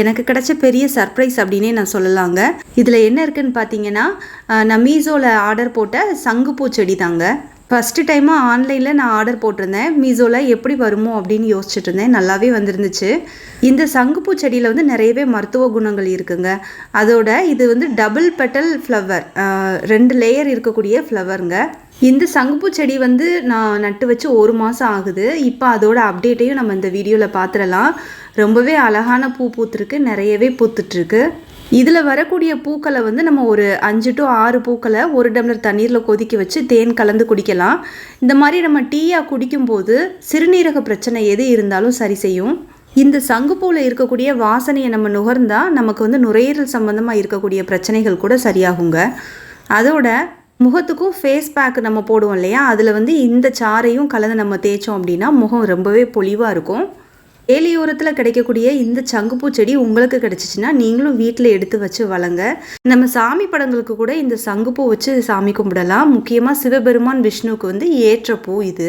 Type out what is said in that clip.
எனக்கு கிடைச்ச பெரிய சர்ப்ரைஸ் அப்படின்னே நான் சொல்லலாங்க. இதில் என்ன இருக்குன்னு பார்த்தீங்கன்னா நான் மீஷோவில் ஆர்டர் போட்ட சங்குப்பூ செடி தாங்க. ஃபஸ்ட்டு டைமாக ஆன்லைனில் நான் ஆர்டர் போட்டிருந்தேன். மீசோவில் எப்படி வருமோ அப்படின்னு யோசிச்சுட்டு இருந்தேன். நல்லாவே வந்திருந்துச்சு. இந்த சங்குப்பூ செடியில் வந்து நிறையவே மருத்துவ குணங்கள் இருக்குங்க. அதோட இது வந்து டபுள் பெட்டல் ஃப்ளவர் ரெண்டு லேயர் இருக்கக்கூடிய ஃப்ளவருங்க இந்த சங்குப்பூ செடி வந்து நான் நட்டு வச்சு ஒரு மாதம் ஆகுது. இப்போ அதோட அப்டேட்டையும் நம்ம இந்த வீடியோவில் பார்த்துடலாம் ரொம்பவே அழகான பூ பூத்துருக்கு. நிறையவே பூத்துட்ருக்கு இதில் வரக்கூடிய பூக்களை வந்து நம்ம ஒரு அஞ்சு டு ஆறு பூக்களை ஒரு டம்ளர் தண்ணீரில் கொதிக்க வச்சு தேன் கலந்து குடிக்கலாம். இந்த மாதிரி நம்ம டீயாக குடிக்கும்போது சிறுநீரக பிரச்சனை எது இருந்தாலும் சரி செய்யும். இந்த சங்குப்பூவில் இருக்கக்கூடிய வாசனையை நம்ம நுகர்ந்தால் நமக்கு வந்து நுரையீரல் சம்பந்தமாக இருக்கக்கூடிய பிரச்சனைகள் கூட சரியாகுங்க. அதோட முகத்துக்கும் ஃபேஸ் பேக் நம்ம போடுவோம் இல்லையா? அதில் வந்து இந்த சாரையும் கலந்து நம்ம தேய்ச்சோம் அப்படின்னா முகம் ரொம்பவே பொலிவாக இருக்கும். ஏலியோரத்தில் கிடைக்கக்கூடிய இந்த சங்குப்பூ செடி உங்களுக்கு கிடைச்சிச்சின்னா நீங்களும் வீட்டில் எடுத்து வச்சு வளங்க. நம்ம சாமி படங்களுக்கு கூட இந்த சங்குப்பூ வச்சு சாமி கும்பிடலாம். முக்கியமாக சிவபெருமான் விஷ்ணுவுக்கு வந்து ஏற்ற பூ இது.